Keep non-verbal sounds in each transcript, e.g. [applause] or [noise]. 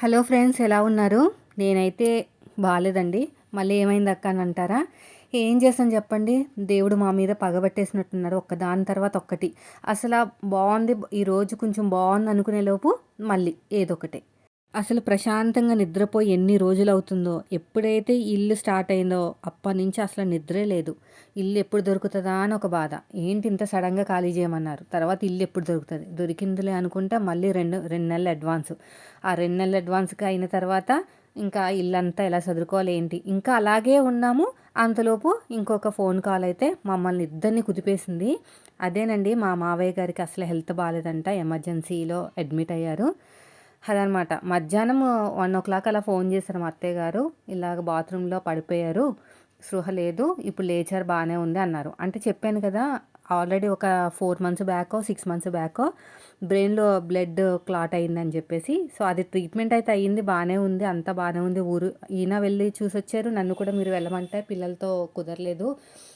Hello friends ఎలా ఉన్నారు? నేనైతే బాగాలేదండి మళ్ళీ ఏమైంది అక్క అని అంటారా? ఏం చేస్తాను చెప్పండి? దేవుడు మా మీద పగబట్టేసినట్టున్నారు ఒక్క దాని తర్వాత ఒక్కటి. అసలు బాగుంది ఈరోజు కొంచెం బాగుంది అనుకునే లోపు మళ్ళీ ఏదొకటే అసలు ప్రశాంతంగా నిద్రపోయి ఎన్ని రోజులు అవుతుందో ఎప్పుడైతే ఇల్లు స్టార్ట్ అయిందో అప్పటి నుంచి అసలు నిద్రే లేదు. ఇల్లు ఎప్పుడు దొరుకుతుందా అని ఒక బాధ. ఏంటి ఇంత సడన్గా ఖాళీ చేయమన్నారు? తర్వాత ఇల్లు ఎప్పుడు దొరుకుతుంది? దొరికిందిలే అనుకుంటే మళ్ళీ రెండు రెండు నెలల అడ్వాన్స్. ఆ రెండు నెలల అడ్వాన్స్గా అయిన తర్వాత ఇంకా ఇల్లంతా ఎలా చదువుకోవాలి ఏంటి? ఇంకా అలాగే ఉన్నాము. అంతలోపు ఇంకొక ఫోన్ కాల్ అయితే మమ్మల్ని ఇద్దరిని కుదిపేసింది. అదేనండి మా మావయ్య గారికి అసలు హెల్త్ బాగాలేదంట ఎమర్జెన్సీలో అడ్మిట్ అయ్యారు. అదనమాట. మధ్యాహ్నం వన్ ఓ క్లాక్ అలా ఫోన్ చేశారు మా అత్తయ్య గారు. ఇలాగ బాత్రూంలో పడిపోయారు. స్పృహ లేదు. ఇప్పుడు లేచారు బాగానే ఉంది అన్నారు. అంటే చెప్పాను కదా ఆల్రెడీ ఒక four months back six months back బ్రెయిన్లో బ్లడ్ క్లాట్ అయిందని చెప్పేసి. సో అది ట్రీట్మెంట్ అయితే అయ్యింది బాగానే ఉంది. అంతా బాగానే ఉంది. ఊరు ఈయన వెళ్ళి చూసొచ్చారు. నన్ను కూడా మీరు వెళ్ళమంటే పిల్లలతో కుదరలేదు.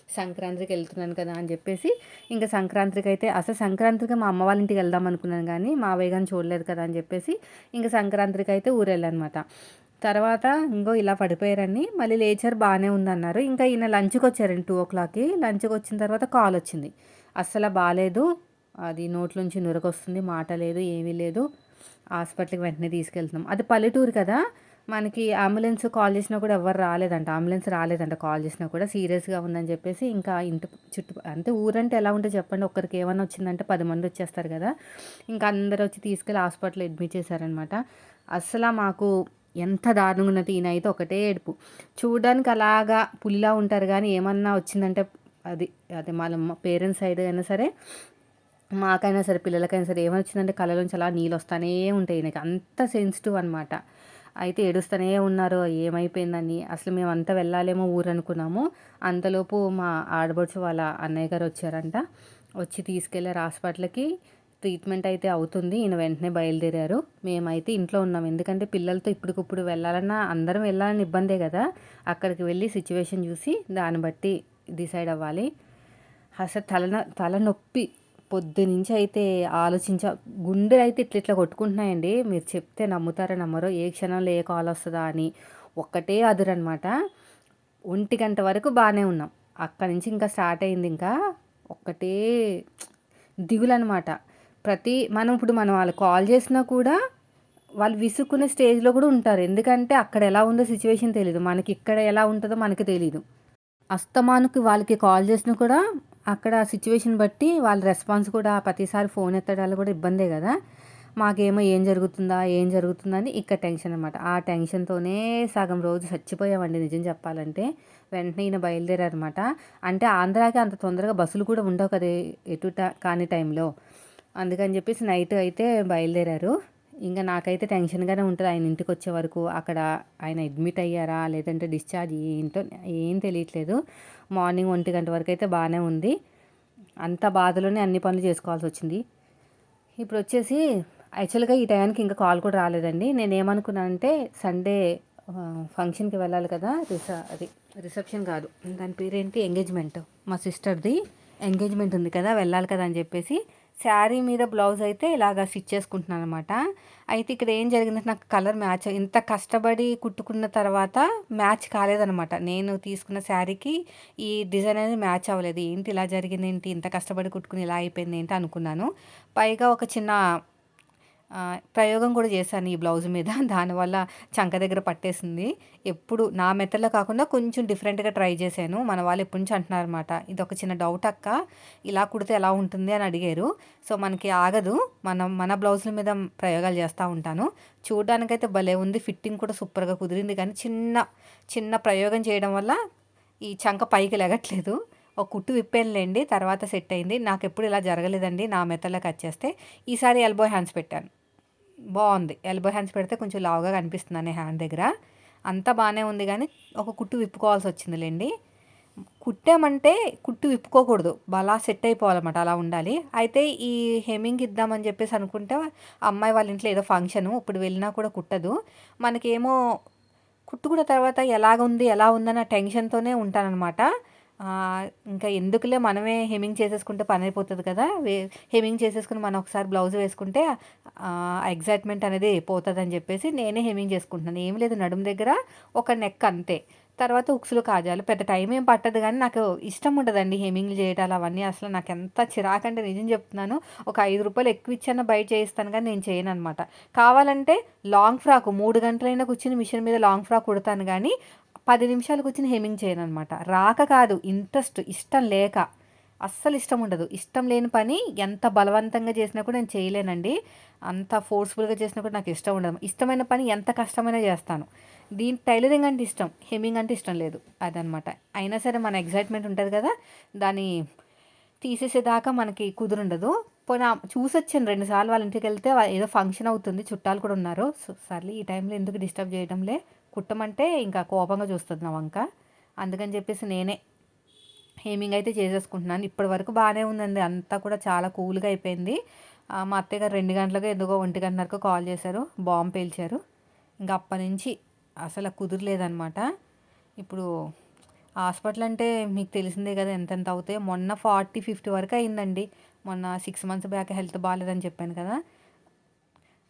సంక్రాంతికి వెళ్తున్నాను కదా అని చెప్పేసి ఇంకా సంక్రాంతికి అయితే అసలు సంక్రాంతికి మా అమ్మ వాళ్ళ ఇంటికి వెళ్దాం అనుకున్నాను కానీ మా వేగాన్ని చూడలేదు కదా అని చెప్పేసి ఇంకా సంక్రాంతికి అయితే ఊరెళ్ళనమాట. తర్వాత ఇంకో ఇలా పడిపోయారని మళ్ళీ లేచారు బాగానే ఉందన్నారు. ఇంకా ఈయన లంచ్కి వచ్చారండి టూ ఓ క్లాక్కి. లంచ్కి వచ్చిన తర్వాత కాల్ వచ్చింది. అస్సలు బాగాలేదు. అది నోట్లోంచి నురకొస్తుంది మాట లేదు ఏమీ లేదు. హాస్పిటల్కి వెంటనే తీసుకెళ్తున్నాం. అది పల్లెటూరు కదా. మనకి అంబులెన్స్ కాల్ చేసినా కూడా ఎవరు రాలేదంట. అంబులెన్స్ రాలేదంట కాల్ చేసినా కూడా. సీరియస్గా ఉందని చెప్పేసి ఇంకా ఇంటి చుట్టూ అంటే ఊరంటే ఎలా ఉంటే చెప్పండి. ఒక్కరికి ఏమైనా వచ్చిందంటే పది మంది వచ్చేస్తారు కదా. ఇంకా అందరు వచ్చి తీసుకెళ్ళి హాస్పిటల్ అడ్మిట్ చేశారనమాట. అసలు మాకు ఎంత దారుణంగా ఉన్నది. ఈయన అయితే ఒకటే ఏడుపు. చూడడానికి అలాగా పులిలా ఉంటారు కానీ ఏమన్నా వచ్చిందంటే అది అదే మన పేరెంట్స్ సైడ్ అయినా సరే మాకైనా సరే పిల్లలకైనా సరే ఏమైనా వచ్చిందంటే కళ్ళలోంచి అలా నీళ్ళు వస్తానే ఉంటాయి ఈయనకి. అంత సెన్సిటివ్ అనమాట అయితే ఏడుస్తూనే ఉన్నారు ఏమైపోయిందని. అసలు మేము అంతా వెళ్ళాలేమో ఊరు అనుకున్నాము అంతలోపు మా ఆడబడుచు వాళ్ళ అన్నయ్య గారు వచ్చారంట. వచ్చి తీసుకెళ్ళారు హాస్పిటల్కి ట్రీట్మెంట్ అయితే అవుతుంది. ఈయన వెంటనే బయలుదేరారు. మేమైతే ఇంట్లో ఉన్నాం. ఎందుకంటే పిల్లలతో ఇప్పటికిప్పుడు వెళ్ళాలన్నా అందరం వెళ్ళాలని ఇబ్బందే కదా. అక్కడికి వెళ్ళి సిచ్యువేషన్ చూసి దాన్ని బట్టి డిసైడ్ అవ్వాలి. అసలు తల తలనొప్పి పొద్దునుంచి అయితే ఆలోచించ గుండెలు అయితే ఇట్లా ఇట్లా కొట్టుకుంటున్నాయండి. మీరు చెప్తే నమ్ముతారో నమ్మరో ఏ క్షణంలో ఏ కాల్ వస్తుందా అని ఒక్కటే అదురనమాట. ఒంటి గంట వరకు బాగానే ఉన్నాం. అక్కడి నుంచి ఇంకా స్టార్ట్ అయింది ఇంకా ఒక్కటే దిగులు అనమాట ప్రతి మనం ఇప్పుడు మనం వాళ్ళు కాల్ చేసినా కూడా వాళ్ళు విసుక్కునే స్టేజ్లో కూడా ఉంటారు. ఎందుకంటే అక్కడ ఎలా ఉందో సిచ్యువేషన్ తెలియదు మనకి ఇక్కడ ఎలా ఉంటుందో మనకి తెలియదు అస్తమానుకి వాళ్ళకి కాల్ చేసినా కూడా అక్కడ సిచ్యువేషన్ బట్టి వాళ్ళ రెస్పాన్స్ కూడా ప్రతిసారి ఫోన్ ఎత్తడాలు కూడా ఇబ్బందే కదా. మాకేమో ఏం జరుగుతుందా ఏం జరుగుతుందా అని ఇక్కడ టెన్షన్ అనమాట ఆ టెన్షన్తోనే సగం రోజు చచ్చిపోయామండి నిజం చెప్పాలంటే. వెంటనే ఈయన బయలుదేరారనమాట అంటే ఆంధ్రాకి అంత తొందరగా బస్సులు కూడా ఉండవు కదా ఎటు కాని టైంలో అందుకని చెప్పేసి నైట్ అయితే బయలుదేరారు. ఇంకా నాకైతే టెన్షన్గానే ఉంటుంది. ఆయన ఇంటికి వచ్చే వరకు అక్కడ ఆయన అడ్మిట్ అయ్యారా లేదంటే డిశ్చార్జ్ ఏంటో ఏం తెలియట్లేదు. మార్నింగ్ ఒంటి గంట వరకు అయితే బాగానే ఉంది. అంత బాధలోనే అన్ని పనులు చేసుకోవాల్సి వచ్చింది. ఇప్పుడు వచ్చేసి యాక్చువల్గా ఈ టైంకి ఇంకా కాల్ కూడా రాలేదండి. నేను ఏమనుకున్నానంటే సండే ఫంక్షన్కి వెళ్ళాలి కదా రిస అది రిసెప్షన్ కాదు. దాని పేరేంటి? ఎంగేజ్మెంట్. మా సిస్టర్ది ఎంగేజ్మెంట్ ఉంది కదా వెళ్ళాలి కదా అని చెప్పేసి శారీ మీద బ్లౌజ్ అయితే ఇలాగ స్టిచ్ చేసుకుంటున్నాను అనమాట అయితే ఇక్కడ ఏం జరిగిందంటే నాకు కలర్ మ్యాచ్ ఇంత కష్టపడి కుట్టుకున్న తర్వాత మ్యాచ్ కాలేదనమాట నేను తీసుకున్న శారీకి ఈ డిజైన్ అనేది మ్యాచ్ అవ్వలేదు. ఏంటి ఇలా జరిగింది? ఏంటి ఇంత కష్టపడి కుట్టుకుని ఇలా అయిపోయింది? ఏంటి అనుకున్నాను. పైగా ఒక చిన్న ప్రయోగం కూడా చేశాను ఈ బ్లౌజ్ మీద. [laughs] దానివల్ల చంక దగ్గర పట్టేసింది. ఎప్పుడు నా మెథడ్లో కాకుండా కొంచెం డిఫరెంట్గా ట్రై చేశాను. మన వాళ్ళు ఎప్పటి నుంచి అంటున్నారు అనమాట ఇది ఒక చిన్న డౌట్ అక్క ఇలా కుడితే ఎలా ఉంటుంది? అని అడిగారు. సో మనకి ఆగదు. మనం మన బ్లౌజుల మీద ప్రయోగాలు చేస్తూ ఉంటాను. చూడడానికైతే భలే ఉంది. ఫిట్టింగ్ కూడా సూపర్గా కుదిరింది. కానీ చిన్న చిన్న ప్రయోగం చేయడం వల్ల ఈ చంక పైకి లెగట్లేదు. ఒక కుట్టు విప్పానులేండి తర్వాత సెట్ అయింది. నాకు ఎప్పుడు ఇలా జరగలేదండి. నా మెత్తలో కట్ చేస్తే ఈసారి ఎల్బో హ్యాండ్స్ పెట్టాను. బాగుంది. ఎల్బో హ్యాండ్స్ పెడితే కొంచెం లావుగా కనిపిస్తుంది హ్యాండ్ దగ్గర. అంతా బాగానే ఉంది కానీ ఒక కుట్టు విప్పుకోవాల్సి వచ్చిందిలేండి. కుట్టామంటే కుట్టు విప్పుకోకూడదు. బాగా సెట్ అయిపోవాలన్నమాట అలా ఉండాలి. అయితే ఈ హెమ్మింగ్ ఇద్దామని చెప్పేసి అనుకుంటే అమ్మాయి వాళ్ళ ఇంట్లో ఏదో ఫంక్షను ఇప్పుడు వెళ్ళినా కూడా కుట్టదు. మనకేమో కుట్టుకున్న తర్వాత ఎలాగ ఉంది ఎలా ఉందన్న టెన్షన్తోనే ఉంటానన్నమాట. ఇంకా ఎందుకులే మనమే హెమింగ్ చేసేసుకుంటే పని అయిపోతుంది కదా. హెమింగ్ చేసేసుకుని మనం ఒకసారి బ్లౌజ్ వేసుకుంటే ఎగ్జైట్మెంట్ అనేది పోతుంది అని చెప్పేసి నేనే హెమింగ్ చేసుకుంటున్నాను. ఏం లేదు నడుము దగ్గర ఒక నెక్ అంతే. తర్వాత ఉక్సులు కాజాలు పెద్ద టైం ఏం పట్టదు కానీ నాకు ఇష్టం ఉండదండి హెమింగ్లు చేయటాలు అవన్నీ. అసలు నాకు ఎంత చిరాకంటే నిజం చెప్తున్నాను ఒక ఐదు రూపాయలు ఎక్కువ ఇచ్చాన బయట చేయిస్తాను కానీ నేను చేయను అనమాట కావాలంటే లాంగ్ ఫ్రాక్ మూడు గంటలైనా కూర్చుని మిషన్ మీద లాంగ్ ఫ్రాక్ కుడతాను కానీ పది నిమిషాలు కూర్చుని హెమింగ్ చేయను అనమాట రాక కాదు ఇంట్రెస్ట్ ఇష్టం లేక. అస్సలు ఇష్టం ఉండదు. ఇష్టం లేని పని ఎంత బలవంతంగా చేసినా కూడా నేను చేయలేనండి. అంత ఫోర్స్ఫుల్గా చేసినా కూడా నాకు ఇష్టం ఉండదు. ఇష్టమైన పని ఎంత కష్టమైనా చేస్తాను. దీని టైలరింగ్ అంటే ఇష్టం. హెమింగ్ అంటే ఇష్టం లేదు. అదనమాట అయినా సరే మన ఎగ్జైట్మెంట్ ఉంటుంది కదా దాన్ని తీసేసేదాకా మనకి కుదురుండదు. పోనీ చూసొచ్చాను రెండుసార్లు వాళ్ళ ఇంటికి వెళ్తే ఏదో ఫంక్షన్ అవుతుంది చుట్టాలు కూడా ఉన్నారు. సో సర్లే ఈ టైంలో ఎందుకు డిస్టర్బ్ చేయడంలే కుట్టమంటే ఇంకా కోపంగా చూస్తుంది నా వంక. అందుకని చెప్పేసి నేనే హేమింగ్ అయితే చేసేసుకుంటున్నాను. ఇప్పటి వరకు బాగానే ఉందండి. అంతా కూడా చాలా కూల్గా అయిపోయింది. మా అత్తయ్య గారు రెండు గంటలకు ఎందుకో ఒంటి గంటన్నరకు కాల్ చేశారు. బాంబు పేల్చారు. ఇంకా అప్పటి నుంచి అసలు కుదరలేదనమాట ఇప్పుడు హాస్పిటల్ అంటే మీకు తెలిసిందే కదా ఎంతెంత అవుతాయో. మొన్న ఫార్టీ ఫిఫ్టీ వరకు అయిందండి. మొన్న సిక్స్ మంత్స్ బ్యాక్ హెల్త్ బాగాలేదని చెప్పాను కదా.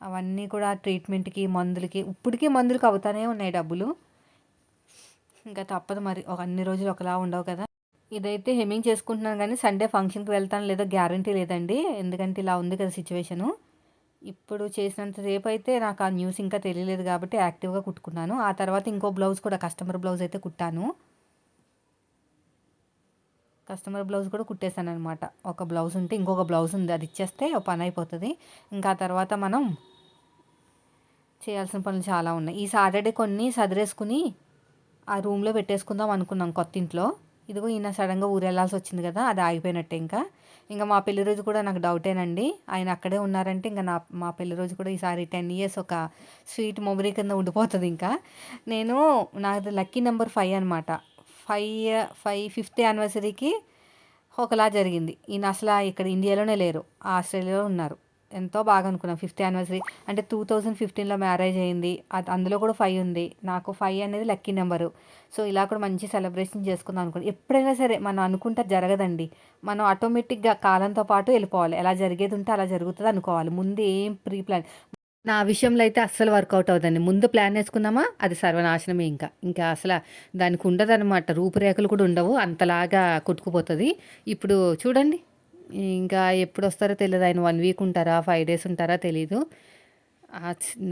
అవన్నీ కూడా ట్రీట్మెంట్కి మందులకి ఇప్పటికీ మందులకి అవుతానే ఉన్నాయి డబ్బులు. ఇంకా తప్పదు మరి ఒక అన్ని రోజులు ఒకలా ఉండవు కదా. ఇదైతే హెమింగ్ చేసుకుంటున్నాను కానీ సండే ఫంక్షన్కి వెళ్తాను లేదో గ్యారంటీ లేదండి. ఎందుకంటే ఇలా ఉంది కదా సిచ్యువేషను. ఇప్పుడు చేసినంతసేపు అయితే నాకు ఆ న్యూస్ ఇంకా తెలియలేదు కాబట్టి యాక్టివ్గా కుట్టుకున్నాను. ఆ తర్వాత ఇంకో బ్లౌజ్ కూడా కస్టమర్ బ్లౌజ్ అయితే కుట్టాను. కస్టమర్ బ్లౌజ్ కూడా కుట్టేశాను అనమాట ఒక బ్లౌజ్ ఉంటే ఇంకొక బ్లౌజ్ ఉంది అది ఇచ్చేస్తే పని అయిపోతుంది. ఇంకా తర్వాత మనం చేయాల్సిన పనులు చాలా ఉన్నాయి. ఈ సాటర్డే కొన్ని సదిరేసుకుని ఆ రూమ్లో పెట్టేసుకుందాం అనుకున్నాం కొత్త ఇంట్లో. ఇదిగో ఈయన సడన్గా ఊరు వెళ్ళాల్సి వచ్చింది కదా అది ఆగిపోయినట్టే ఇంకా. ఇంకా మా పెళ్ళి రోజు కూడా నాకు డౌటేనండి. ఆయన అక్కడే ఉన్నారంటే ఇంకా నా మా పెళ్ళి రోజు కూడా ఈసారి టెన్ ఇయర్స్ ఒక స్వీట్ మెమరీ కింద ఉండిపోతుంది ఇంకా. నేను నాది లక్కీ నెంబర్ ఫైవ్ అనమాట ఫైవ్ ఫైవ్ ఫిఫ్త్ యానివర్సరీకి ఒకలా జరిగింది. ఈయన అసలు ఇక్కడ ఇండియాలోనే లేరు ఆస్ట్రేలియాలో ఉన్నారు. ఎంతో బాగా అనుకున్నాం. Fifth anniversary. అంటే టూ థౌజండ్ ఫిఫ్టీన్లో మ్యారేజ్ అయింది. అది అందులో కూడా ఫైవ్ ఉంది. నాకు ఫైవ్ అనేది లక్కీ నెంబరు. సో ఇలా కూడా మంచి సెలబ్రేషన్ చేసుకుందాం అనుకోండి ఎప్పుడైనా సరే మనం అనుకుంటే జరగదండి. మనం ఆటోమేటిక్గా కాలంతో పాటు వెళ్ళిపోవాలి. ఎలా జరిగేది ఉంటే అలా జరుగుతుంది అనుకోవాలి. ముందు ఏం ప్రీ ప్లాన్. నా విషయంలో అయితే అస్సలు వర్కౌట్ అవుతుంది ముందు ప్లాన్ వేసుకున్నామా అది సర్వనాశనమే ఇంకా. ఇంకా అసలు దానికి ఉండదన్నమాట. రూపురేఖలు కూడా ఉండవు. అంతలాగా కొట్టుకుపోతుంది. ఇప్పుడు చూడండి. ఇంకా ఎప్పుడు వస్తారో తెలియదు ఆయన వన్ వీక్ ఉంటారా ఫైవ్ డేస్ ఉంటారా తెలీదు.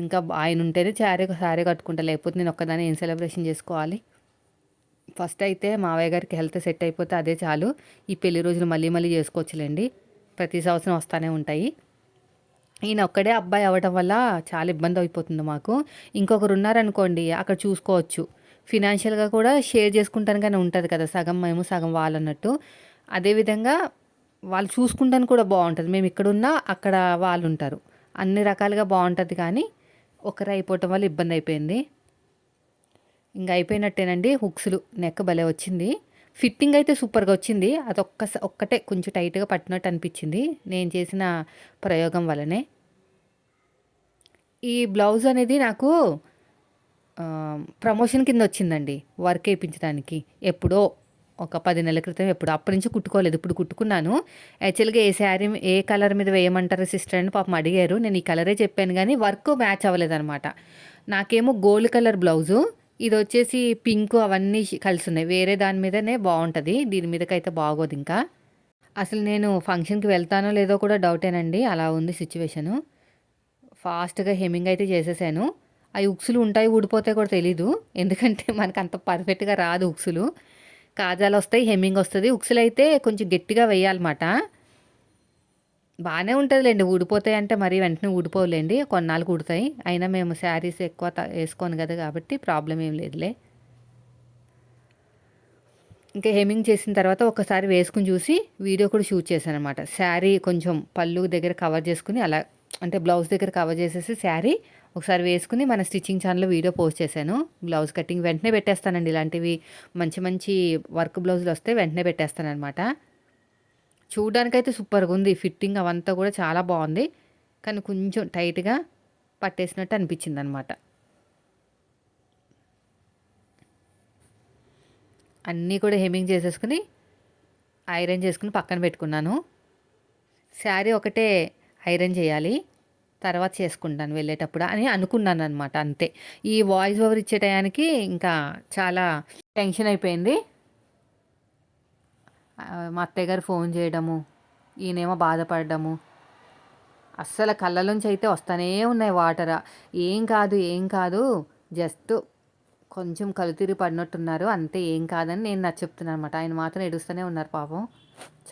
ఇంకా ఆయన ఉంటేనే శారీ శారీ కట్టుకుంటా. లేకపోతే నేను ఒక్కదాన్ని ఏం సెలబ్రేషన్ చేసుకోవాలి? ఫస్ట్ అయితే మావయ్య గారికి హెల్త్ సెట్ అయిపోతే అదే చాలు. ఈ పెళ్ళి రోజులు మళ్ళీ మళ్ళీ చేసుకోవచ్చులేండి. ప్రతి సంవత్సరం వస్తూనే ఉంటాయి. ఈయన ఒక్కడే అబ్బాయి అవ్వడం వల్ల చాలా ఇబ్బంది అయిపోతుంది మాకు. ఇంకొకరు ఉన్నారనుకోండి అక్కడ చూసుకోవచ్చు. ఫినాన్షియల్గా కూడా షేర్ చేసుకుంటాను కానీ ఉంటుంది కదా సగం మేము సగం వాళ్ళన్నట్టు. అదేవిధంగా వాళ్ళు చూసుకుంటాను కూడా బాగుంటుంది. మేము ఇక్కడున్నా అక్కడ వాళ్ళు ఉంటారు అన్ని రకాలుగా బాగుంటుంది కానీ ఒకరు అయిపోవటం వల్ల ఇబ్బంది అయిపోయింది. ఇంకా అయిపోయినట్టేనండి హుక్స్లు నెక్ భలే వచ్చింది. ఫిట్టింగ్ అయితే సూపర్గా వచ్చింది. అది ఒక్క ఒక్కటే కొంచెం టైట్గా పట్టినట్టు అనిపించింది నేను చేసిన ప్రయోగం వల్లనే. ఈ బ్లౌజ్ అనేది నాకు ప్రమోషన్ కింద వచ్చిందండి వర్క్ వేయించడానికి. ఎప్పుడో ఒక పది నెలల క్రితం ఎప్పుడు అప్పటి నుంచి కుట్టుకోలేదు. ఇప్పుడు కుట్టుకున్నాను. యాక్చువల్గా ఏ శారీ ఏ కలర్ మీద వేయమంటారు సిస్టర్ అని పాపం అడిగారు. నేను ఈ కలరే చెప్పాను కానీ వర్క్ మ్యాచ్ అవ్వలేదన్నమాట. నాకేమో గోల్డ్ కలర్ బ్లౌజు ఇది వచ్చేసి పింక్ అవన్నీ కలిసి ఉన్నాయి వేరే దాని మీదనే బాగుంటుంది. దీని మీదకైతే బాగోదు ఇంకా. అసలు నేను ఫంక్షన్కి వెళ్తానో లేదో కూడా డౌటేనండి. అలా ఉంది సిచ్యువేషను. ఫాస్ట్గా హెమ్మింగ్ అయితే చేసేసాను. అవి ఉక్సులు ఉంటాయి ఊడిపోతాయి కూడా తెలీదు. ఎందుకంటే మనకు అంత పర్ఫెక్ట్గా రాదు ఉక్సులు. కాజాలు వస్తాయి హెమ్మింగ్ వస్తుంది. ఉక్సులు అయితే కొంచెం గట్టిగా వేయాలన్నమాట. బాగానే ఉంటుందిలేండి ఊడిపోతాయి అంటే మరీ వెంటనే ఊడిపోలేండి కొన్నాళ్ళు కుడతాయి. అయినా మేము శారీస్ ఎక్కువ వేసుకోను కదా కాబట్టి ప్రాబ్లం ఏం లేదులే. ఇంకా హెమ్మింగ్ చేసిన తర్వాత ఒకసారి వేసుకుని చూసి వీడియో కూడా షూట్ చేశాను అనమాట శారీ కొంచెం పళ్ళు దగ్గర కవర్ చేసుకుని అలా అంటే బ్లౌజ్ దగ్గర కవర్ చేసేసి శారీ ఒకసారి వేసుకుని మన స్టిచ్చింగ్ ఛానల్లో వీడియో పోస్ట్ చేశాను. బ్లౌజ్ కటింగ్ వెంటనే పెట్టేస్తానండి ఇలాంటివి. మంచి మంచి వర్క్ బ్లౌజులు వస్తే వెంటనే పెట్టేస్తానమాట చూడడానికైతే సూపర్గా ఉంది ఫిట్టింగ్ అవంతా కూడా చాలా బాగుంది. కానీ కొంచెం టైట్గా పట్టేసినట్టు అనిపించింది అనమాట అన్నీ కూడా హెమ్మింగ్ చేసేసుకుని ఐరన్ చేసుకుని పక్కన పెట్టుకున్నాను. శారీ ఒకటే ఐరన్ చేయాలి. తర్వాత చేసుకుంటాను వెళ్ళేటప్పుడు అని అనుకున్నాను అనమాట అంతే. ఈ వాయిస్ ఓవర్ ఇచ్చే టయానికి ఇంకా చాలా టెన్షన్ అయిపోయింది. మా అత్తయ్య గారు ఫోన్ చేయడము ఈయనేమో బాధపడడము. అస్సలు కళ్ళలోంచి అయితే వస్తూనే ఉన్నాయి వాటర్. ఏం కాదు ఏం కాదు జస్ట్ కొంచెం కలుతిరి పడినట్టున్నారు అంతే ఏం కాదని నేను నాకు చెప్తున్నాను అనమాట ఆయన మాత్రం ఏడుస్తూనే ఉన్నారు పాపం.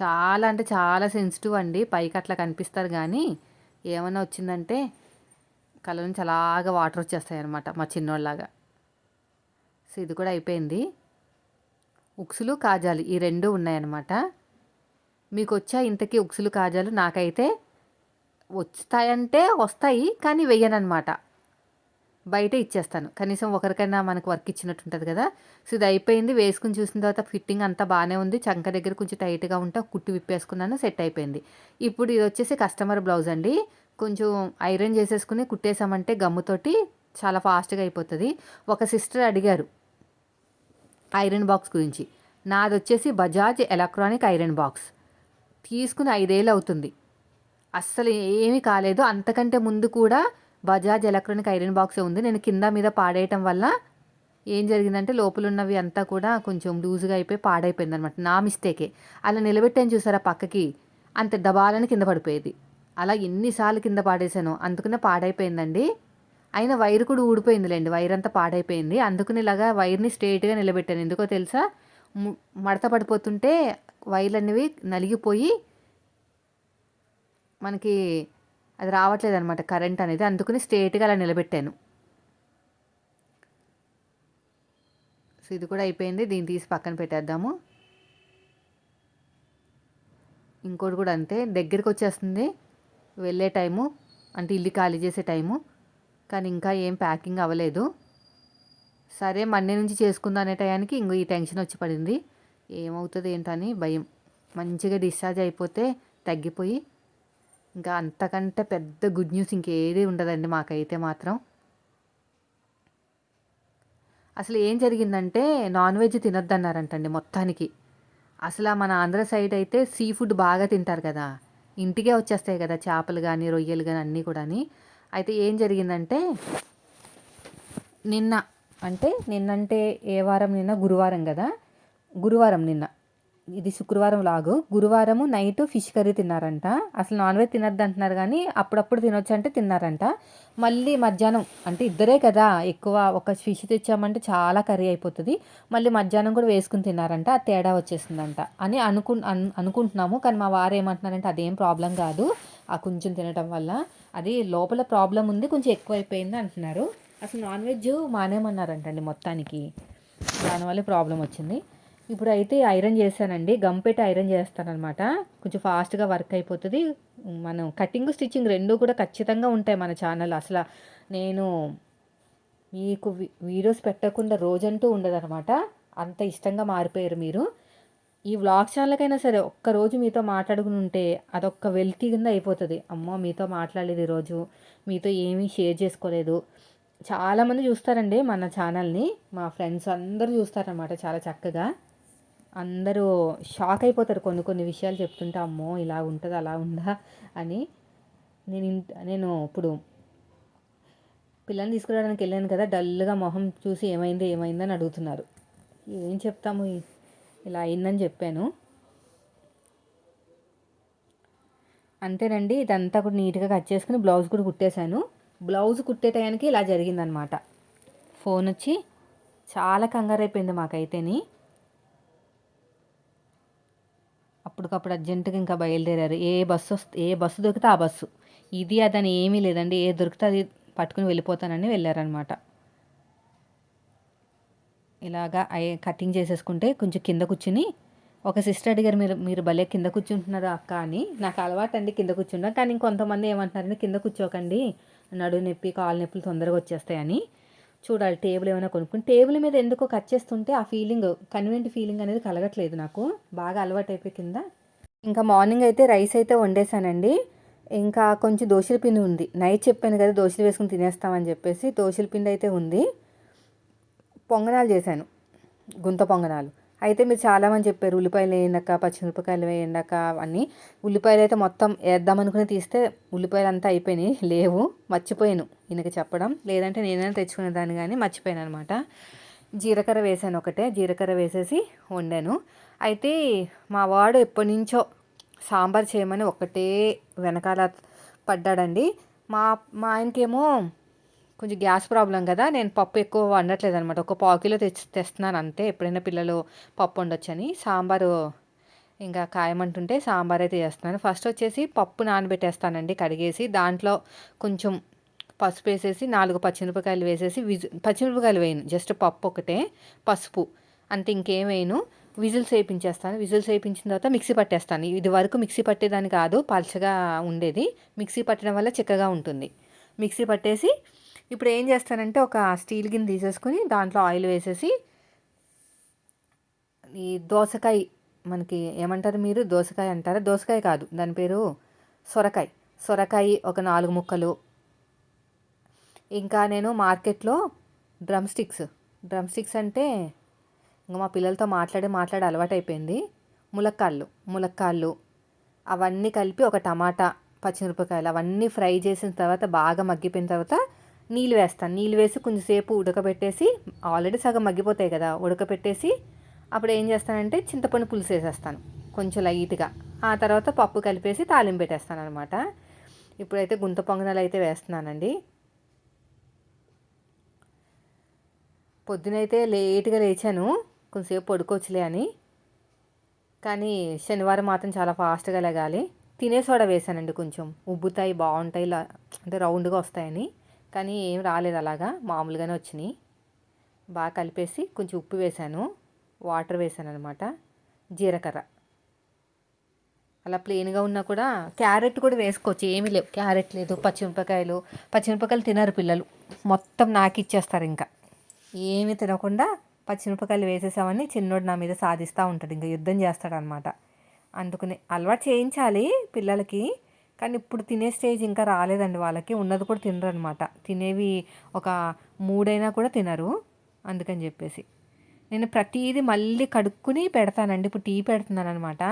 చాలా అంటే చాలా సెన్సిటివ్ అండి పైకి అట్లా కనిపిస్తారు కానీ ఏమైనా వచ్చిందంటే కళ్ళ నుంచి అలాగా వాటర్ వచ్చేస్తాయి అనమాట మా చిన్నోళ్ళలాగా. సో ఇది కూడా అయిపోయింది. ఉక్సులు కాజాలు ఈ రెండు ఉన్నాయన్నమాట. మీకు వచ్చా ఇంతకీ ఉక్సులు కాజాలు? నాకైతే వస్తాయంటే వస్తాయి కానీ వెయ్యనమాట బయట ఇచ్చేస్తాను. కనీసం ఒకరికైనా మనకు వర్క్ ఇచ్చినట్టు ఉంటుంది కదా. సో ఇది అయిపోయింది. వేసుకుని చూసిన తర్వాత ఫిట్టింగ్ అంతా బాగానే ఉంది. చంక దగ్గర కొంచెం టైట్గా ఉంటే కుట్టు విప్పేసుకున్నాను. సెట్ అయిపోయింది. ఇప్పుడు ఇది వచ్చేసి కస్టమర్ బ్లౌజ్ అండి. కొంచెం ఐరన్ చేసేసుకుని కుట్టేసామంటే గమ్ముతోటి చాలా ఫాస్ట్గా అయిపోతుంది. ఒక సిస్టర్ అడిగారు ఐరన్ బాక్స్ గురించి. నాది వచ్చేసి బజాజ్ ఎలక్ట్రానిక్ ఐరన్ బాక్స్. తీసుకుని ఐదేళ్ళు అవుతుంది. అస్సలు ఏమీ కాలేదు. అంతకంటే ముందు కూడా బజాజ్ ఎలక్ట్రానిక్ ఐరన్ బాక్సే ఉంది. నేను కింద మీద పాడేయటం వల్ల ఏం జరిగిందంటే లోపల ఉన్నవి అంతా కూడా కొంచెం లూజ్గా అయిపోయి పాడైపోయింది అనమాట నా మిస్టేకే. అలా నిలబెట్టాను చూసారా పక్కకి? అంత డబాలని కింద పడిపోయేది. అలా ఎన్నిసార్లు కింద పాడేశాను అందుకనే పాడైపోయిందండి. అయినా వైర్ కూడా ఊడిపోయిందిలేండి. వైర్ అంతా పాడైపోయింది. అందుకని ఇలాగా వైర్ని స్ట్రేట్గా నిలబెట్టాను. ఎందుకో తెలుసా? మడత పడిపోతుంటే వైర్లు అనేవి నలిగిపోయి మనకి అది రావట్లేదు అనమాట కరెంట్ అనేది. అందుకని స్ట్రేట్గా అలా నిలబెట్టాను. సో ఇది కూడా అయిపోయింది. దీన్ని తీసి పక్కన పెట్టేద్దాము. ఇంకోటి కూడా అంతే. దగ్గరికి వచ్చేస్తుంది. వెళ్ళే టైము. అంటే ఇల్లు ఖాళీ చేసే టైము. కానీ ఇంకా ఏం ప్యాకింగ్ అవ్వలేదు. సరే మండే నుంచి చేసుకుందాం అనే టయానికి ఇంకో ఈ టెన్షన్ వచ్చి పడింది. ఏమవుతుంది ఏంటని భయం. మంచిగా డిశ్చార్జ్ అయిపోతే తగ్గిపోయి ఇంకా అంతకంటే పెద్ద గుడ్ న్యూస్ ఇంకేది ఉండదండి మాకైతే మాత్రం. అసలు ఏం జరిగిందంటే నాన్ వెజ్ తినొద్దన్నారంటండి మొత్తానికి. అసలు మన ఆంధ్ర సైడ్ అయితే సీ ఫుడ్ బాగా తింటారు కదా. ఇంటికే వచ్చేస్తాయి కదా చేపలు కానీ రొయ్యలు కానీ అన్నీ కూడాని. అయితే ఏం జరిగిందంటే నిన్న అంటే నిన్నంటే ఏ వారం నిన్న? గురువారం కదా. గురువారం నిన్న. ఇది శుక్రవారం లాగు. గురువారము నైట్ ఫిష్ కర్రీ తిన్నారంట. అసలు నాన్ వెజ్ తినద్దు అంటున్నారు కానీ అప్పుడప్పుడు తినొచ్చు అంటే తిన్నారంట. మళ్ళీ మధ్యాహ్నం అంటే ఇద్దరే కదా ఎక్కువ ఒక ఫిష్ తెచ్చామంటే చాలా కర్రీ అయిపోతుంది. మళ్ళీ మధ్యాహ్నం కూడా వేసుకుని తిన్నారంట ఆ తేడా వచ్చేసిందంట అని అనుకు అనుకుంటున్నాము. కానీ మా వారు ఏమంటున్నారంటే అదేం ప్రాబ్లం కాదు ఆ కొంచెం తినటం వల్ల. అది లోపల ప్రాబ్లం ఉంది కొంచెం ఎక్కువైపోయింది అంటున్నారు. అసలు నాన్ వెజ్ మానేమన్నారంటండి మొత్తానికి. దానివల్ల ప్రాబ్లం వచ్చింది. ఇప్పుడు అయితే ఐరన్ చేశానండి. గమ్ పెట్టి ఐరన్ చేస్తానమాట కొంచెం ఫాస్ట్గా వర్క్ అయిపోతుంది. మనం కటింగ్ స్టిచ్చింగ్ రెండు కూడా ఖచ్చితంగా ఉంటాయి మన ఛానల్. అసలు నేను మీకు వీడియోస్ పెట్టకుండా రోజంటూ ఉండదనమాట అంత ఇష్టంగా మారిపోయారు మీరు. ఈ వ్లాగ్ ఛానల్కైనా సరే ఒక్కరోజు మీతో మాట్లాడుకుని ఉంటే అదొక్క వెల్తీ కింద అయిపోతుంది. అమ్మో మీతో మాట్లాడలేదు ఈరోజు. మీతో ఏమీ షేర్ చేసుకోలేదు. చాలామంది చూస్తారండి మన ఛానల్ని. మా ఫ్రెండ్స్ అందరూ చూస్తారనమాట చాలా చక్కగా. అందరూ షాక్ అయిపోతారు కొన్ని కొన్ని విషయాలు చెప్తుంటే అమ్మో ఇలా ఉంటుంది అలా ఉందా? అని నేను ఇంత నేను ఇప్పుడు పిల్లల్ని తీసుకురావడానికి వెళ్ళాను కదా డల్గా మొహం చూసి ఏమైంది ఏమైందని అడుగుతున్నారు. ఏం చెప్తాము? ఇలా అయిందని చెప్పాను. అంతేనండి ఇదంతా కూడా నీట్గా కట్ చేసుకుని బ్లౌజ్ కూడా కుట్టేశాను. బ్లౌజ్ కుట్టే టయానికి ఇలా జరిగిందనమాట ఫోన్ వచ్చి చాలా కంగారు అయిపోయింది మాకైతేని. అప్పటికప్పుడు అర్జెంటుగా ఇంకా బయలుదేరారు. ఏ బస్సు వస్తే ఏ బస్సు దొరికితే ఆ బస్సు. ఇది అదని ఏమీ లేదండి. ఏ దొరికితే అది పట్టుకుని వెళ్ళిపోతానని వెళ్ళారనమాట ఇలాగా ఐ- కటింగ్ చేసేసుకుంటే కొంచెం కింద కూర్చుని ఒక సిస్టర్ అడిగారు మీరు మీరు భలే కింద కూర్చుంటున్నారు అక్క అని. నాకు అలవాటు అండి కింద కూర్చుంటాం కానీ ఇంకొంతమంది ఏమంటున్నారంటే కింద కూర్చోకండి నడు నొప్పి కాలు నొప్పులు తొందరగా వచ్చేస్తాయని. చూడాలి టేబుల్ ఏమైనా కొనుక్కుని. టేబుల్ మీద ఎందుకో కట్ చేస్తుంటే ఆ ఫీలింగ్ కన్వీనెంట్ ఫీలింగ్ అనేది కలగట్లేదు నాకు. బాగా అలవాటు అయిపోయి కింద. ఇంకా మార్నింగ్ అయితే రైస్ అయితే వండేసానండి. ఇంకా కొంచెం దోశల పిండి ఉంది. నైట్ చెప్పాను కదా దోశలు వేసుకుని తినేస్తామని చెప్పేసి దోశల పిండి అయితే ఉంది. పొంగనాలు చేశాను. గుంత పొంగనాలు. అయితే మీరు చాలామంది చెప్పారు ఉల్లిపాయలు వేయండాక పచ్చిమిరపకాయలు వేయండాక అవన్నీ. ఉల్లిపాయలు అయితే మొత్తం వేద్దామనుకుని తీస్తే ఉల్లిపాయలు అంతా అయిపోయినాయి లేవు మర్చిపోయాను ఈయనకి చెప్పడం. లేదంటే నేనైనా తెచ్చుకునేదాన్ని కానీ మర్చిపోయాను అనమాట జీలకర్ర వేసాను ఒకటే జీలకర్ర వేసేసి వండాను. అయితే మా వాడు ఎప్పటి నుంచో సాంబార్ చేయమని ఒకటే వెనకాల పడ్డాడండి. మా మా ఆయనకేమో కొంచెం గ్యాస్ ప్రాబ్లం కదా నేను పప్పు ఎక్కువ వండట్లేదు అనమాట ఒక పావు కిలో తెచ్చి తెస్తున్నాను అంతే ఎప్పుడైనా పిల్లలు పప్పు వండొచ్చని. సాంబారు ఇంకా ఖాయమంటుంటే సాంబార్ అయితే చేస్తున్నాను ఫస్ట్ వచ్చేసి పప్పు నానబెట్టేస్తానండి కడిగేసి దాంట్లో కొంచెం పసుపు వేసేసి నాలుగు పచ్చిమిరపకాయలు వేసేసి విజు పచ్చిమిరపకాయలు వేయను జస్ట్ పప్పు ఒకటే పసుపు. అంతే ఇంకేం వేయను. విజిల్స్ వేయించేస్తాను. విజిల్స్ వేయించిన తర్వాత మిక్సీ పట్టేస్తాను. ఇది వరకు మిక్సీ పట్టేదాన్ని కాదు పల్చగా ఉండేది. మిక్సీ పట్టడం వల్ల చిక్కగా ఉంటుంది. మిక్సీ పట్టేసి ఇప్పుడు ఏం చేస్తానంటే ఒక స్టీల్ గిన్నె తీసేసుకొని దాంట్లో ఆయిల్ వేసేసి ఈ దోసకాయ మనకి ఏమంటారు మీరు? దోసకాయ అంటారా? దోసకాయ కాదు. దాని పేరు సొరకాయ. సొరకాయ ఒక నాలుగు ముక్కలు. ఇంకా నేను మార్కెట్లో డ్రమ్ స్టిక్స్. డ్రమ్ స్టిక్స్ అంటే ఇంకా మా పిల్లలతో మాట్లాడి మాట్లాడి అలవాటు అయిపోయింది ములక్కాళ్ళు. ములక్కాళ్ళు. అవన్నీ కలిపి ఒక టమాటా పచ్చిమిరపకాయలు అవన్నీ ఫ్రై చేసిన తర్వాత బాగా మగ్గిపోయిన తర్వాత నీళ్ళు వేస్తాను. నీళ్ళు వేసి కొంచెంసేపు ఉడకబెట్టేసి ఆల్రెడీ సగం మగ్గిపోతాయి కదా ఉడకబెట్టేసి అప్పుడు ఏం చేస్తానంటే చింతపండు పులుసు వేసేస్తాను కొంచెం లైట్గా. ఆ తర్వాత పప్పు కలిపేసి తాలింపు పెట్టేస్తాను అనమాట ఇప్పుడైతే గుంత పొంగనాలు అయితే వేస్తున్నానండి. పొద్దునైతే లేట్గా లేచాను కొంచెంసేపు పడుకోవచ్చులే అని. కానీ శనివారం మాత్రం చాలా ఫాస్ట్గా లెగాలి. తినే సోడా వేసానండి కొంచెం. ఉబ్బుతాయి బాగుంటాయి అంటే రౌండ్గా వస్తాయని. కానీ ఏం రాలేదు అలాగా మామూలుగానే వచ్చినాయి. బాగా కలిపేసి కొంచెం ఉప్పు వేసాను వాటర్ వేసాను అనమాట జీలకర్ర. అలా ప్లెయిన్గా ఉన్నా కూడా క్యారెట్ కూడా వేసుకోవచ్చు ఏమీ లేవు క్యారెట్ లేదు పచ్చిమిరపకాయలు పచ్చిమిరపకాయలు తినరు పిల్లలు మొత్తం నాకు ఇచ్చేస్తారు ఇంకా. ఏమీ తినకుండా పచ్చిమిరపకాయలు వేసేసామని చిన్నోడు నా మీద సాధిస్తూ ఉంటాడు ఇంకా యుద్ధం చేస్తాడనమాట అందుకని అలవాటు చేయించాలి పిల్లలకి కానీ ఇప్పుడు తినే స్టేజ్ ఇంకా రాలేదండి వాళ్ళకి. ఉన్నది కూడా తినరు అనమాట తినేవి ఒక మూడైనా కూడా తినరు అందుకని చెప్పేసి. నేను ప్రతిదీ మళ్ళీ కడుక్కుని పెడతానండి. ఇప్పుడు టీ పెడుతున్నాను అనమాట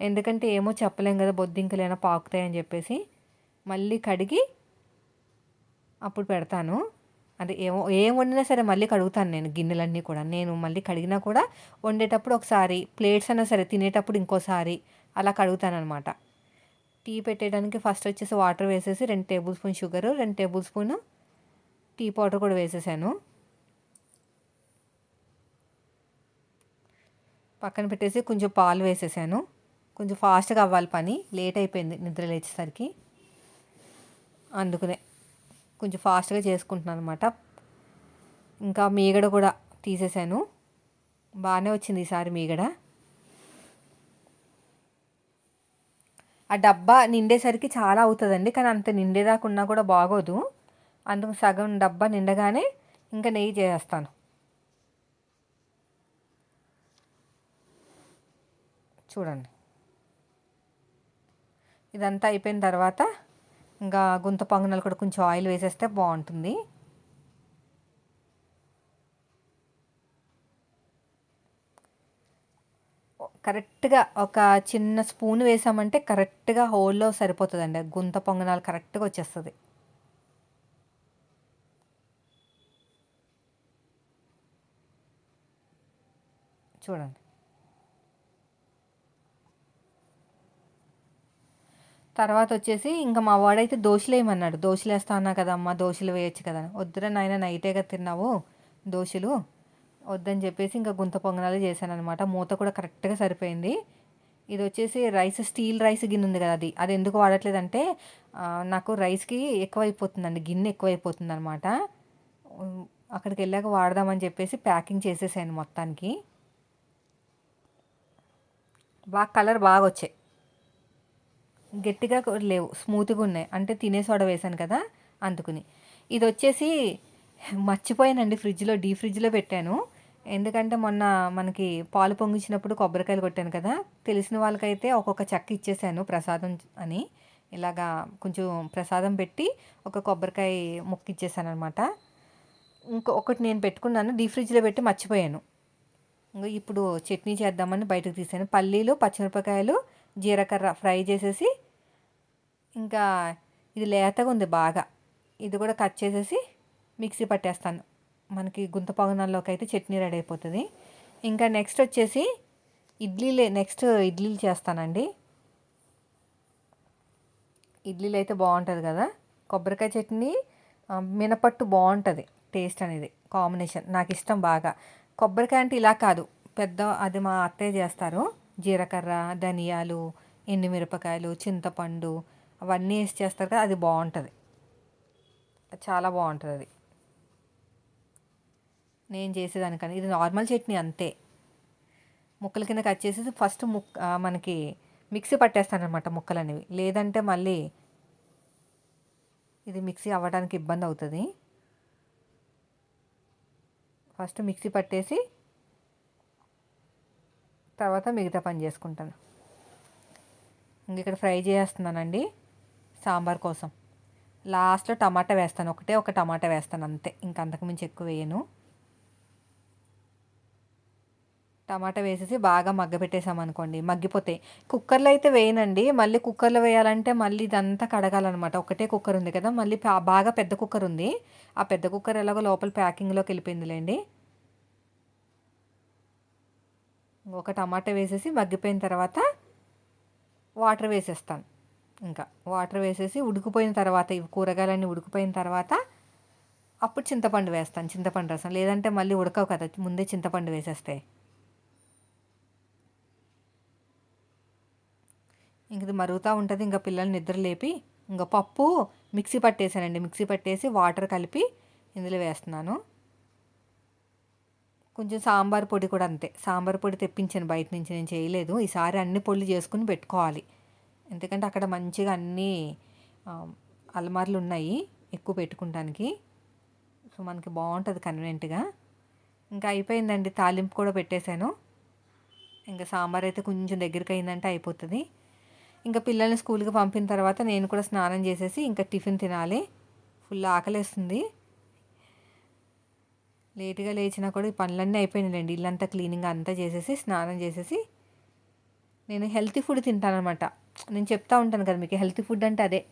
ఎందుకంటే ఏమో చెప్పలేం కదా బొద్దింకలేనా పాకుతాయని చెప్పేసి మళ్ళీ కడిగి అప్పుడు పెడతాను. అదే ఏమో ఏం వండినా సరే మళ్ళీ కడుగుతాను నేను గిన్నెలన్నీ కూడా. నేను మళ్ళీ కడిగినా కూడా వండేటప్పుడు ఒకసారి ప్లేట్స్ అయినా సరే తినేటప్పుడు ఇంకోసారి అలా కడుగుతాను అనమాట టీ పెట్టేయడానికి ఫస్ట్ వచ్చేసి వాటర్ వేసేసి రెండు టేబుల్ స్పూన్ షుగర్ రెండు టేబుల్ స్పూన్ టీ పౌడర్ కూడా వేసేసాను. పక్కన పెట్టేసి కొంచెం పాలు వేసేసాను. కొంచెం ఫాస్ట్గా అవ్వాలి పని. లేట్ అయిపోయింది నిద్ర లేచేసరికి. అందుకనే కొంచెం ఫాస్ట్గా చేసుకుంటున్నాను అనమాట ఇంకా మీగడ కూడా తీసేసాను. బాగానే వచ్చింది ఈసారి మీగడ. ఆ డబ్బా నిండేసరికి చాలా అవుతుందండి కానీ అంత నిండేదాకా ఉన్నా కూడా బాగోదు. అందుకు సగం డబ్బా నిండగానే ఇంకా నెయ్యి చేసేస్తాను చూడండి. ఇదంతా అయిపోయిన తర్వాత ఇంకా గుంత పొంగనాలు కూడా కొంచెం ఆయిల్ వేసేస్తే బాగుంటుంది. కరెక్ట్గా ఒక చిన్న స్పూన్ వేసామంటే కరెక్ట్గా హోల్లో సరిపోతుందండి. గుంత పొంగనాలు కరెక్ట్గా వచ్చేస్తుంది. చూడండి. తర్వాత వచ్చేసి ఇంకా మా వాడైతే దోశలు వేయమన్నాడు. దోశలు వేస్తా అన్నా కదమ్మా దోశలు వేయచ్చు కదా వద్దురా నాయన నైటేగా తిన్నావు దోశలు. వద్దని చెప్పేసి ఇంకా గుంత పొంగనాలు చేశాను అనమాట మూత కూడా కరెక్ట్గా సరిపోయింది. ఇది వచ్చేసి రైస్ స్టీల్ రైస్ గిన్నె ఉంది కదా అది. అది ఎందుకు వాడట్లేదంటే నాకు రైస్కి ఎక్కువైపోతుందండి. గిన్నె ఎక్కువైపోతుంది అనమాట అక్కడికి వెళ్ళాక వాడదామని చెప్పేసి ప్యాకింగ్ చేసేసాను మొత్తానికి. బాగా కలర్ బాగా వచ్చాయి. గట్టిగా లేవు స్మూత్గా ఉన్నాయి. అంటే తినే సోడా వేసాను కదా అందుకుని. ఇది వచ్చేసి మర్చిపోయానండి. ఫ్రిడ్జ్లో డీ ఫ్రిడ్జ్లో పెట్టాను. ఎందుకంటే మొన్న మనకి పాలు పొంగించినప్పుడు కొబ్బరికాయలు కొట్టాను కదా తెలిసిన వాళ్ళకైతే ఒక్కొక్క చెక్క ఇచ్చేసాను ప్రసాదం అని. ఇలాగా కొంచెం ప్రసాదం పెట్టి ఒక కొబ్బరికాయ ముక్క ఇచ్చేసాను అనమాట ఇంకో ఒకటి నేను పెట్టుకున్నాను డీ ఫ్రిడ్జ్లో పెట్టి మర్చిపోయాను. ఇంకా ఇప్పుడు చట్నీ చేద్దామని బయటకు తీసాను. పల్లీలు పచ్చిమిరపకాయలు జీలకర్ర ఫ్రై చేసేసి ఇంకా ఇది లేతగా ఉంది బాగా. ఇది కూడా కట్ చేసేసి మిక్సీ పట్టేస్తాను. మనకి గుంత పొగనాల్లోకి అయితే చట్నీ రెడీ అయిపోతుంది. ఇంకా నెక్స్ట్ వచ్చేసి ఇడ్లీలే నెక్స్ట్ ఇడ్లీలు చేస్తానండి. ఇడ్లీలు అయితే బాగుంటుంది కదా. కొబ్బరికాయ చట్నీ మినపట్టు బాగుంటుంది టేస్ట్ అనేది కాంబినేషన్ నాకు ఇష్టం బాగా. కొబ్బరికాయ అంటే ఇలా కాదు పెద్ద అది మా అత్తయ్య చేస్తారు. జీలకర్ర ధనియాలు ఎండుమిరపకాయలు చింతపండు అవన్నీ వేసి చేస్తారు కదా అది బాగుంటుంది. చాలా బాగుంటుంది అది. నేను చేసేదానికని. ఇది నార్మల్ చట్నీ అంతే. ముక్కల కింద కట్ చేసేసి ఫస్ట్ ముక్ మనకి మిక్సీ పట్టేస్తాను ముక్కలు అనేవి లేదంటే మళ్ళీ ఇది మిక్సీ అవ్వడానికి ఇబ్బంది అవుతుంది. ఫస్ట్ మిక్సీ పట్టేసి తర్వాత మిగతా పని చేసుకుంటాను. ఇంక ఇక్కడ ఫ్రై చేస్తున్నానండి సాంబార్ కోసం. లాస్ట్లో టమాటా వేస్తాను. ఒకటే ఒక టమాటా వేస్తాను అంతే. ఇంకా అంతకుమించి ఎక్కువ వేయను. టమాటా వేసేసి బాగా మగ్గబెట్టేసాం అనుకోండి మగ్గిపోతాయి కుక్కర్లో అయితే వేయనండి మళ్ళీ కుక్కర్లో వేయాలంటే మళ్ళీ ఇదంతా కడగాలన్నమాట. ఒకటే కుక్కర్ ఉంది కదా మళ్ళీ బాగా పెద్ద కుక్కర్ ఉంది. ఆ పెద్ద కుక్కర్ ఎలాగో లోపల ప్యాకింగ్లోకి వెళ్ళిపోయిందిలేండి. ఒక టమాటా వేసేసి మగ్గిపోయిన తర్వాత వాటర్ వేసేస్తాను. ఇంకా వాటర్ వేసేసి ఉడికిపోయిన తర్వాత ఇవి కూరగాయలన్నీ ఉడికిపోయిన తర్వాత అప్పుడు చింతపండు వేస్తాను చింతపండు రసం. లేదంటే మళ్ళీ ఉడకవు కదా ముందే చింతపండు వేసేస్తే. ఇంక ఇది మరుగుతూ ఉంటుంది. ఇంకా పిల్లల్ని నిద్ర లేపి ఇంకా పప్పు మిక్సీ పట్టేసానండి. మిక్సీ పట్టేసి వాటర్ కలిపి ఇందులో వేస్తున్నాను. కొంచెం సాంబార్ పొడి కూడా అంతే. సాంబార్ పొడి తెప్పించాను బయట నుంచి. నేను చేయలేదు. ఈసారి అన్ని పొడులు చేసుకుని పెట్టుకోవాలి. ఎందుకంటే అక్కడ మంచిగా అన్నీ అలమార్లు ఉన్నాయి. ఎక్కువ పెట్టుకుంటానికి. సో మనకి బాగుంటుంది కన్వీనెంట్గా ఇంకా అయిపోయిందండి. తాలింపు కూడా పెట్టేశాను. ఇంకా సాంబార్ అయితే కొంచెం దగ్గరికి అయిందంటే అయిపోతుంది. ఇంకా పిల్లల్ని స్కూల్కి పంపిన తర్వాత నేను కూడా స్నానం చేసేసి ఇంకా టిఫిన్ తినాలి. ఫుల్ ఆకలేస్తుంది. లేటుగా లేచినా కూడా ఈ పనులన్నీ అయిపోయినాయండి ఇల్లంతా క్లీనింగ్ అంతా చేసేసి స్నానం చేసేసి నేను హెల్తీ ఫుడ్ తింటానమాట నేను చెప్తా ఉంటాను కదా మీకు హెల్తీ ఫుడ్ అంటే అదే.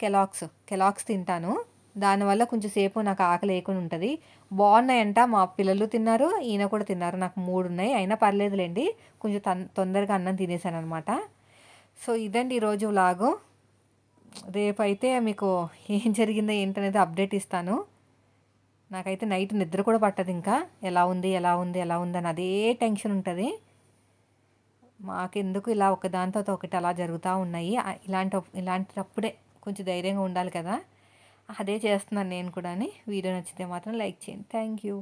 కెలాక్స్ కెలాక్స్ తింటాను. దానివల్ల కొంచెం సేపు నాకు ఆకలి లేకుండా ఉంటుంది. బాగున్నాయంట మా పిల్లలు తిన్నారు ఈయన కూడా తిన్నారు. నాకు మూడు ఉన్నాయి అయినా పర్లేదులేండి. కొంచెం తొందరగా అన్నం తినేసాను అనమాట సో ఇదండి ఈరోజు లాగు రేపైతే మీకు ఏం జరిగిందో ఏంటనేది అప్డేట్ ఇస్తాను. నాకైతే నైట్ నిద్ర కూడా పట్టదు ఇంకా. ఎలా ఉంది ఎలా ఉంది ఎలా ఉంది అని అదే టెన్షన్ ఉంటుంది. మాకెందుకు ఇలా ఒకదానితో ఒకటి అలా జరుగుతూ ఉన్నాయి. ఇలాంటి ఇలాంటప్పుడే కొంచెం ధైర్యంగా ఉండాలి కదా. అదే చేస్తున్నాను నేను కూడా వీడియో నచ్చితే మాత్రం లైక్ చేయండి. Thank you.